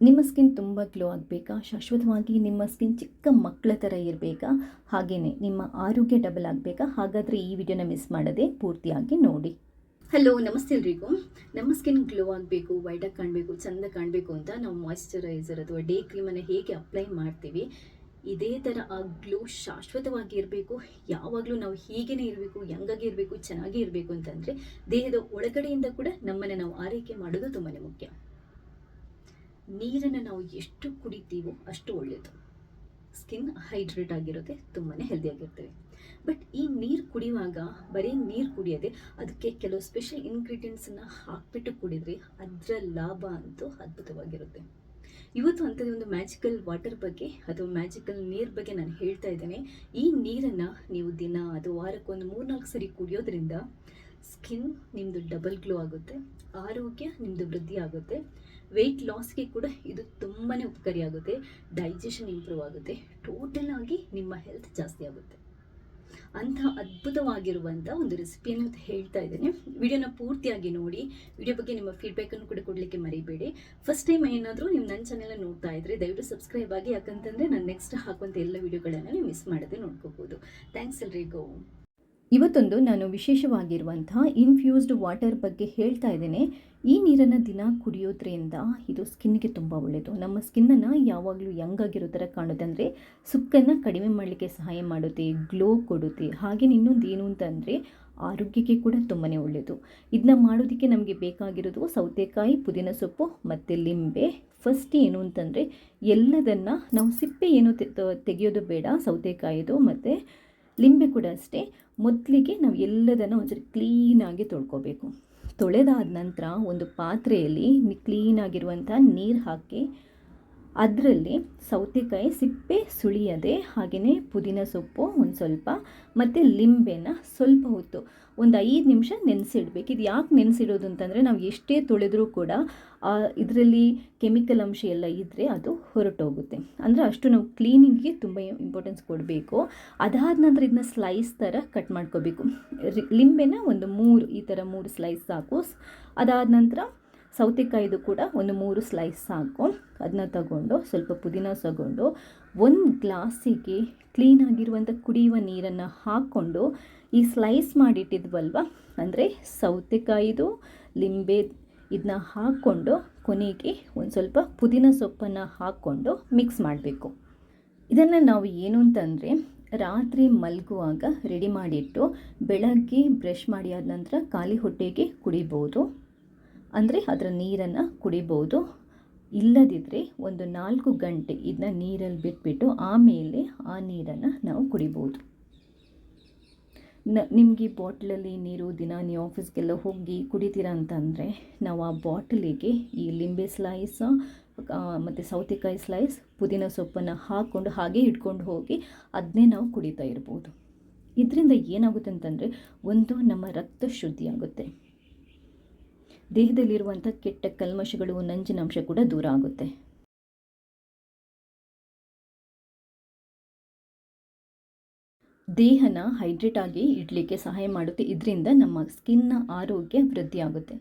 ನಿಮ್ಮ ಸ್ಕಿನ್ ತುಂಬ ಗ್ಲೋ ಆಗಬೇಕಾ? ಶಾಶ್ವತವಾಗಿ ನಿಮ್ಮ ಸ್ಕಿನ್ ಚಿಕ್ಕ ಮಕ್ಕಳ ಥರ ಇರಬೇಕಾ? ಹಾಗೆಯೇ ನಿಮ್ಮ ಆರೋಗ್ಯ ಡಬಲ್ ಆಗಬೇಕಾ? ಹಾಗಾದರೆ ಈ ವಿಡಿಯೋನ ಮಿಸ್ ಮಾಡದೆ ಪೂರ್ತಿಯಾಗಿ ನೋಡಿ. ಹಲೋ ನಮಸ್ತೆ ಎಲ್ರಿಗೂ. ನಮ್ಮ ಸ್ಕಿನ್ ಗ್ಲೋ ಆಗಬೇಕು ವೈಟಾಗಿ ಕಾಣಬೇಕು, ಚೆಂದ ಕಾಣಬೇಕು ಅಂತ ನಾವು ಮಾಯಿಶ್ಚರೈಸರ್ ಅಥವಾ ಡೇ ಕ್ರೀಮನ್ನು ಹೇಗೆ ಅಪ್ಲೈ ಮಾಡ್ತೀವಿ, ಇದೇ ಥರ ಆ ಗ್ಲೋ ಶಾಶ್ವತವಾಗಿ ಇರಬೇಕು, ಯಾವಾಗಲೂ ನಾವು ಹೀಗೇ ಇರಬೇಕು, ಯಂಗಾಗಿ ಇರಬೇಕು, ಚೆನ್ನಾಗಿ ಇರಬೇಕು ಅಂತಂದರೆ ದೇಹದ ಒಳಗಡೆಯಿಂದ ಕೂಡ ನಮ್ಮನ್ನು ನಾವು ಆರೈಕೆ ಮಾಡೋದು ತುಂಬಾ ಮುಖ್ಯ. ನೀರನ್ನು ನಾವು ಎಷ್ಟು ಕುಡಿತೀವೋ ಅಷ್ಟು ಒಳ್ಳೆಯದು ಸ್ಕಿನ್ ಹೈಡ್ರೇಟ್ ಆಗಿರುತ್ತೆ ತುಂಬಾ ಹೆಲ್ದಿಯಾಗಿರ್ತೇವೆ ಬಟ್ ಈ ನೀರು ಕುಡಿಯುವಾಗ, ಬರೀ ನೀರು ಕುಡಿಯೋದೆ ಅದಕ್ಕೆ ಕೆಲವು ಸ್ಪೆಷಲ್ ಇನ್ಗ್ರೀಡಿಯೆಂಟ್ಸನ್ನು ಹಾಕಿಬಿಟ್ಟು ಕುಡಿದ್ರೆ ಅದರ ಲಾಭ ಅಂತೂ ಅದ್ಭುತವಾಗಿರುತ್ತೆ. ಇವತ್ತು ಅಂಥದ್ದು ಒಂದು ಮ್ಯಾಜಿಕಲ್ ವಾಟರ್ ಬಗ್ಗೆ ಅಥವಾ ಮ್ಯಾಜಿಕಲ್ ನೀರು ಬಗ್ಗೆ ನಾನು ಹೇಳ್ತಾ ಇದ್ದೇನೆ. ಈ ನೀರನ್ನು ನೀವು ದಿನ ಅಥವಾ ವಾರಕ್ಕೊಂದು ಮೂರ್ನಾಲ್ಕು ಸರಿ ಕುಡಿಯೋದ್ರಿಂದ ಸ್ಕಿನ್ ನಿಮ್ಮದು ಡಬಲ್ ಗ್ಲೋ ಆಗುತ್ತೆ, ಆರೋಗ್ಯ ನಿಮ್ಮದು ವೃದ್ಧಿ ಆಗುತ್ತೆ. ವೆಯ್ಟ್ ಲಾಸ್ಗೆ ಕೂಡ ಇದು ತುಂಬಾ ಉಪಕಾರಿಯಾಗುತ್ತೆ ಡೈಜೆಷನ್ ಇಂಪ್ರೂವ್ ಆಗುತ್ತೆ. ಟೋಟಲ್ ಆಗಿ ನಿಮ್ಮ ಹೆಲ್ತ್ ಜಾಸ್ತಿ ಆಗುತ್ತೆ. ಅಂಥ ಅದ್ಭುತವಾಗಿರುವಂಥ ಒಂದು ರೆಸಿಪಿಯನ್ನು ಅಂತ ಹೇಳ್ತಾ ಇದ್ದೇನೆ. ವಿಡಿಯೋನ ಪೂರ್ತಿಯಾಗಿ ನೋಡಿ. ವಿಡಿಯೋ ಬಗ್ಗೆ ನಿಮ್ಮ ಫೀಡ್ಬ್ಯಾಕನ್ನು ಕೂಡ ಕೊಡಲಿಕ್ಕೆ ಮರಿಬೇಡಿ. ಫಸ್ಟ್ ಟೈಮ್ ಏನಾದರೂ ನೀವು ನನ್ನ ಚಾನೆಲ್ ನೋಡ್ತಾ ಇದ್ರೆ ದಯವಿಟ್ಟು ಸಬ್ಸ್ಕ್ರೈಬ್ ಆಗಿ, ಯಾಕಂತಂದರೆ ನಾನು ನೆಕ್ಸ್ಟ್ ಹಾಕುವಂಥ ಎಲ್ಲ ವಿಡಿಯೋಗಳನ್ನು ನೀವು ಮಿಸ್ ಮಾಡದೆ ನೋಡ್ಕೋಬೋದು. ಥ್ಯಾಂಕ್ಸ್ ಎಲ್ರಿಗೂ. ಇವತ್ತೊಂದು ನಾನು ವಿಶೇಷವಾಗಿರುವಂತಹ ಇನ್ಫ್ಯೂಸ್ಡ್ ವಾಟರ್ ಬಗ್ಗೆ ಹೇಳ್ತಾ ಇದ್ದೇನೆ. ಈ ನೀರನ್ನು ದಿನ ಕುಡಿಯೋದ್ರಿಂದ ಇದು ಸ್ಕಿನ್ಗೆ ತುಂಬ ಒಳ್ಳೆಯದು ನಮ್ಮ ಸ್ಕಿನ್ನನ್ನು ಯಾವಾಗಲೂ ಯಂಗಾಗಿರೋ ಥರ ಕಾಣುತ್ತೆ ಸುಕ್ಕನ್ನು ಕಡಿಮೆ ಮಾಡಲಿಕ್ಕೆ ಸಹಾಯ ಮಾಡುತ್ತೆ ಗ್ಲೋ ಕೊಡುತ್ತೆ. ಹಾಗೆ ಇನ್ನೊಂದು ಏನು ಅಂತಂದರೆ ಆರೋಗ್ಯಕ್ಕೆ ಕೂಡ ತುಂಬಾ ಒಳ್ಳೆಯದು ಇದನ್ನ ಮಾಡೋದಕ್ಕೆ ನಮಗೆ ಬೇಕಾಗಿರೋದು ಸೌತೆಕಾಯಿ, ಪುದೀನ ಸೊಪ್ಪು ಮತ್ತು ಲಿಂಬೆ. ಫಸ್ಟ್ ಏನು ಅಂತಂದರೆ ಎಲ್ಲದನ್ನು ನಾವು ಸಿಪ್ಪೆ ಏನು ತೆಗೆಯೋದು ಬೇಡ, ಸೌತೆಕಾಯಿದು ಮತ್ತು ಲಿಂಬೆ ಕೂಡ ಅಷ್ಟೇ. ಮೊದಲಿಗೆ ನಾವು ಎಲ್ಲದನ್ನು ಒಂದ್ಸರಿ ಕ್ಲೀನಾಗಿ ತೊಳ್ಕೋಬೇಕು. ತೊಳೆದಾದ ನಂತರ ಒಂದು ಪಾತ್ರೆಯಲ್ಲಿ ಕ್ಲೀನಾಗಿರುವಂಥ ನೀರು ಹಾಕಿ ಅದರಲ್ಲಿ ಸೌತೆಕಾಯಿ ಸಿಪ್ಪೆ ಸುಳಿಯದೆ ಹಾಗೆಯೇ ಪುದೀನ ಸೊಪ್ಪು, ಒಂದು ಸ್ವಲ್ಪ, ಮತ್ತು ಲಿಂಬೆನ ಸ್ವಲ್ಪ ಹೊತ್ತು ಒಂದು ಐದು ನಿಮಿಷ ನೆನೆಸಿಡ್ಬೇಕು. ಇದು ಯಾಕೆ ನೆನೆಸಿಡೋದು ಅಂತಂದರೆ ನಾವು ಎಷ್ಟೇ ತೊಳೆದರೂ ಕೂಡ ಇದರಲ್ಲಿ ಕೆಮಿಕಲ್ ಅಂಶ ಎಲ್ಲ ಇದ್ದರೆ ಅದು ಹೊರಟೋಗುತ್ತೆ. ಅಂದರೆ ಅಷ್ಟು ನಾವು ಕ್ಲೀನಿಂಗ್ಗೆ ತುಂಬ ಇಂಪಾರ್ಟೆನ್ಸ್ ಕೊಡಬೇಕು. ಅದಾದ ನಂತರ ಇದನ್ನ ಸ್ಲೈಸ್ ಥರ ಕಟ್ ಮಾಡ್ಕೋಬೇಕು. ಲಿಂಬೆನ ಒಂದು ಮೂರು, ಈ ಥರ ಮೂರು ಸ್ಲೈಸ್ ಸಾಕು. ಅದಾದ ನಂತರ ಸೌತೆಕಾಯಿದು ಕೂಡ ಒಂದು ಮೂರು ಸ್ಲೈಸ್ ಸಾಕು. ಅದನ್ನ ತಗೊಂಡು ಸ್ವಲ್ಪ ಪುದೀನ ತಗೊಂಡು ಒಂದು ಗ್ಲಾಸಿಗೆ ಕ್ಲೀನಾಗಿರುವಂಥ ಕುಡಿಯುವ ನೀರನ್ನು ಹಾಕ್ಕೊಂಡು ಈ ಸ್ಲೈಸ್ ಮಾಡಿಟ್ಟಿದ್ವಲ್ವ? ಅಂದರೆ ಸೌತೆಕಾಯಿದು, ಲಿಂಬೆ ಇದನ್ನ ಹಾಕ್ಕೊಂಡು ಕೊನೆಗೆ ಒಂದು ಸ್ವಲ್ಪ ಪುದೀನ ಸೊಪ್ಪನ್ನು ಹಾಕ್ಕೊಂಡು ಮಿಕ್ಸ್ ಮಾಡಬೇಕು. ಇದನ್ನು ನಾವು ಏನು ಅಂತಂದರೆ ರಾತ್ರಿ ಮಲಗುವಾಗ ರೆಡಿ ಮಾಡಿಟ್ಟು ಬೆಳಗ್ಗೆ ಬ್ರಷ್ ಮಾಡಿ ಆದ ನಂತರ ಖಾಲಿ ಹೊಟ್ಟೆಗೆ ಕುಡಿಬೋದು. ಅಂದರೆ ಅದರ ನೀರನ್ನು ಕುಡಿಬೋದು. ಇಲ್ಲದಿದ್ದರೆ ಒಂದು ನಾಲ್ಕು ಗಂಟೆ ಇದನ್ನ ನೀರಲ್ಲಿ ಬಿಟ್ಬಿಟ್ಟು ಆಮೇಲೆ ಆ ನೀರನ್ನು ನಾವು ಕುಡಿಬೋದು. ನ, ನಿಮಗೆ ಬಾಟ್ಲಲ್ಲಿ ನೀರು ದಿನ ನೀವು ಆಫೀಸ್ಗೆಲ್ಲ ಹೋಗಿ ಕುಡಿತೀರ ಅಂತಂದರೆ ನಾವು ಆ ಬಾಟಲಿಗೆ ಈ ಲಿಂಬೆ ಸ್ಲೈಸ್ ಮತ್ತು ಸೌತೆಕಾಯಿ ಸ್ಲೈಸ್, ಪುದೀನ ಸೊಪ್ಪನ್ನು ಹಾಕ್ಕೊಂಡು ಹಾಗೆ ಇಟ್ಕೊಂಡು ಹೋಗಿ ಅದನ್ನೇ ನಾವು ಕುಡಿತಾ ಇರ್ಬೋದು. ಇದರಿಂದ ಏನಾಗುತ್ತೆ ಅಂತಂದರೆ ಒಂದು ನಮ್ಮ ರಕ್ತ ಶುದ್ಧಿಯಾಗುತ್ತೆ. ದೇಹದಲ್ಲಿರುವಂಥ ಕೆಟ್ಟ ಕಲ್ಮಶಗಳು ನಂಜಿನಾಂಶ ಕೂಡ ದೂರ ಆಗುತ್ತೆ. ದೇಹನ ಹೈಡ್ರೇಟ್ ಆಗಿ ಇಡಲಿಕ್ಕೆ ಸಹಾಯ ಮಾಡುತ್ತೆ. ಇದರಿಂದ ನಮ್ಮ ಸ್ಕಿನ್ನ ಆರೋಗ್ಯ ವೃದ್ಧಿ ಆಗುತ್ತೆ.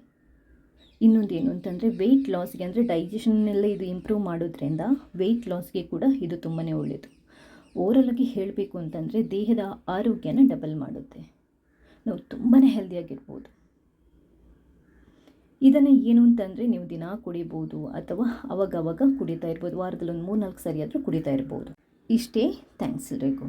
ಇನ್ನೊಂದು ಏನು ಅಂತಂದರೆ ವೆಯ್ಟ್ ಲಾಸ್ಗೆ ಅಂದರೆ ಡೈಜೆಷನ್ನೆಲ್ಲ ಇದು ಇಂಪ್ರೂವ್ ಮಾಡೋದ್ರಿಂದ ವೆಯ್ಟ್ ಲಾಸ್ಗೆ ಕೂಡ ಇದು ತುಂಬಾ ಒಳ್ಳೆಯದು ಓರಲಾಗಿ ಹೇಳಬೇಕು ಅಂತಂದರೆ ದೇಹದ ಆರೋಗ್ಯನ ಡಬಲ್ ಮಾಡುತ್ತೆ. ನಾವು ತುಂಬಾ ಹೆಲ್ದಿಯಾಗಿರ್ಬೋದು ಇದನ್ನು ಏನು ಅಂತಂದರೆ ನೀವು ದಿನ ಕುಡಿಬೋದು ಅಥವಾ ಅವಾಗವಾಗ ಕುಡಿತಾ ಇರ್ಬೋದು. ವಾರದಲ್ಲಿ ಒಂದು ಮೂರು ನಾಲ್ಕು ಸರಿ ಆದರೂ ಕುಡಿತಾ ಇರ್ಬೋದು. ಇಷ್ಟೇ. ಥ್ಯಾಂಕ್ಸ್ ಎಲ್ರಿಗೂ